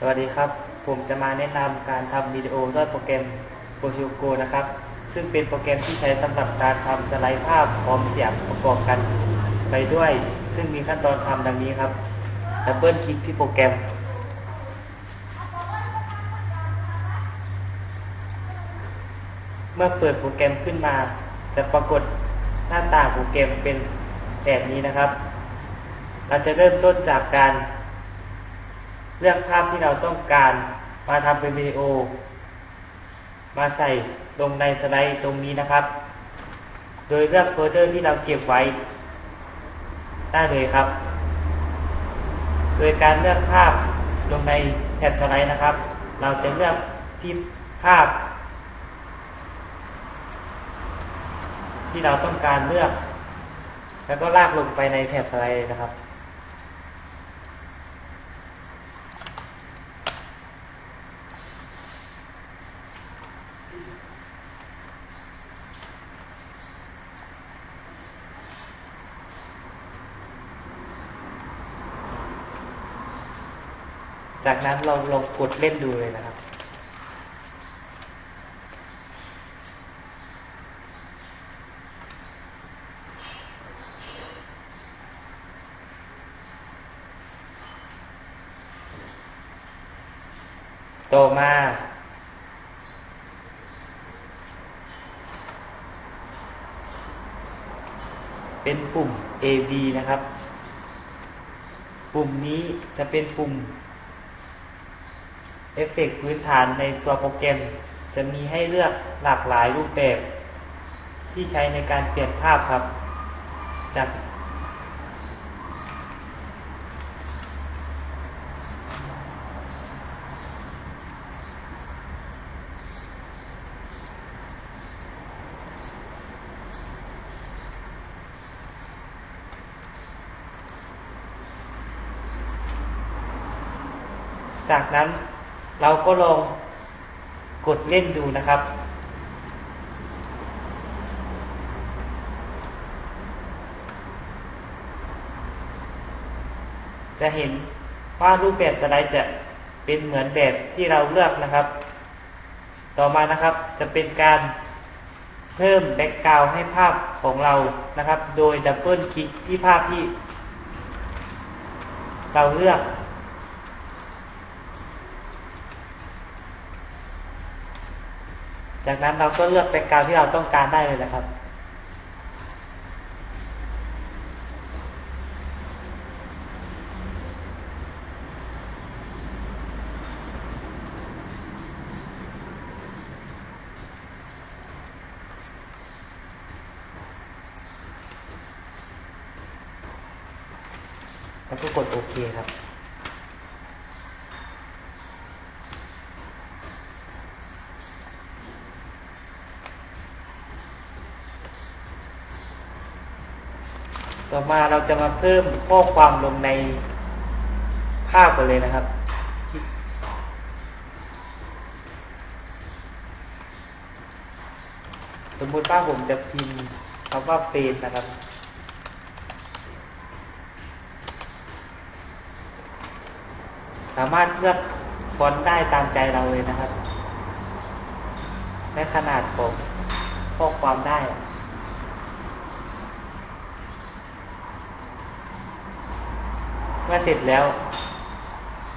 สวัสดีครับ ผมจะมาแนะนำการทำวิดีโอด้วยโปรแกรม p r o c i o Go นะครับ ซึ่งเป็นโปรแกรมที่ใช้สำหรับการทำสไลด์ภาพพร้อมเสียงประกอบกันไปด้วย ซึ่งมีขั้นตอนทำดังนี้ครับดับเบิลคลิกที่โปรแกรม เมื่อเปิดโปรแกรมขึ้นมา จะปรากฏหน้าต่างโปรแกรมเป็นแบบนี้นะครับ เราจะเริ่มต้นจากการ เลือกภาพที่เราต้องการมาทำเป็นวิดีโอ มาใส่ลงในสไลด์ตรงนี้นะครับ โดยเลือกโฟลเดอร์ที่เราเก็บไว้ ได้เลยครับ โดยการเลือกภาพลงในแท็บสไลด์นะครับ เราจะเลือกที่ภาพ ที่เราต้องการเลือก แล้วก็ลากลงไปในแท็บสไลด์นะครับ จากนั้นเราลองกดเล่นดูเลยนะครับ ต่อมาเป็นปุ่ม A B นะครับ ปุ่มนี้จะเป็นปุ่ม อฟเฟกต์พื้นฐานในตัวโปรแกรม จะมีให้เลือกหลากหลายรูปแบบ ที่ใช้ในการเปลี่ยนภาพครับ จากจากนั้น เราก็ลองกดเล่นดูนะครับ จะเห็นว่ารูปแบบสไลด์จะเป็นเหมือนแบบที่เราเลือกนะครับ ต่อมานะครับจะเป็นการเพิ่มแบ็กกราวให้ภาพของเรานะครับ โดยดับเบิลคลิกที่ภาพที่ เราเลือก จากนั้นเราก็เลือกแบ็กกราวที่เราต้องการได้เลยนะครับ แล้วก็กดโอเคครับ ต่อมาเราจะมาเพิ่มข้อความลงในภาพกันเลยนะครับ สมมติว่าผมจะพิมพ์คำว่าเฟนนะครับสามารถเลือกฟอนต์ได้ตามใจเราเลยนะครับและขนาดของข้อความได้ เมื่อเสร็จแล้ว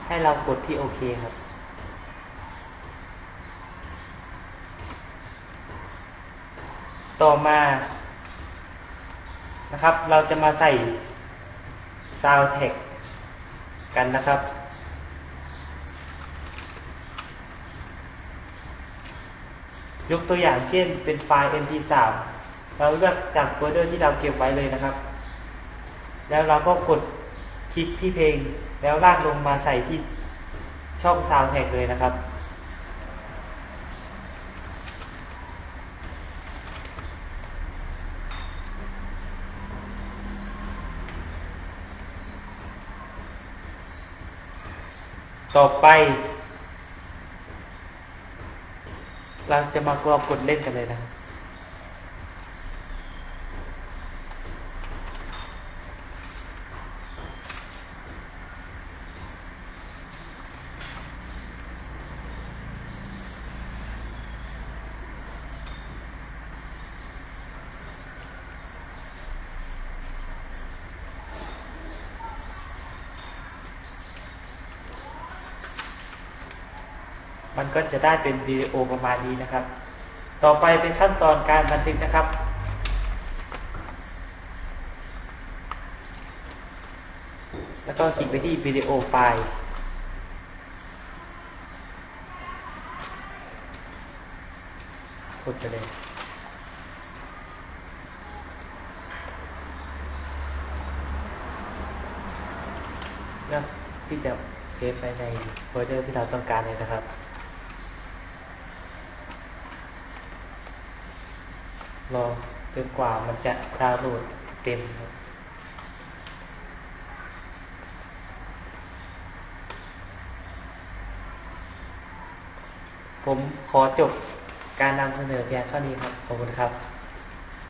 ให้เรากดที่โอเคครับต่อมานะครับ เราจะมาใส่ Sound Tag กันนะครับ ยกตัวอย่างเช่นเป็นไฟล์ mp3 เราเลือกจากโฟลเดอร์ที่เราเก็บไว้เลยนะครับ แล้วเราก็กด คลิกที่เพลงแล้วลากลงมาใส่ที่ช่อง Sound Tag เลยนะครับต่อไป เราจะมากรอกกดเล่นกันเลยนะครับ มันก็จะได้เป็นวิดีโอประมาณนี้นะครับ ต่อไปเป็นขั้นตอนการบันทึกนะครับ แล้วก็คลิกไปที่วิดีโอไฟล์กดไปเลยเลือกที่จะเซฟไปในโฟลเดอร์ที่เราต้องการเลยนะครับ รอจนกว่ามันจะดาวน์โหลดเต็มครับผมขอจบการนำเสนอเพียงเท่านี้ครับ ขอบคุณครับ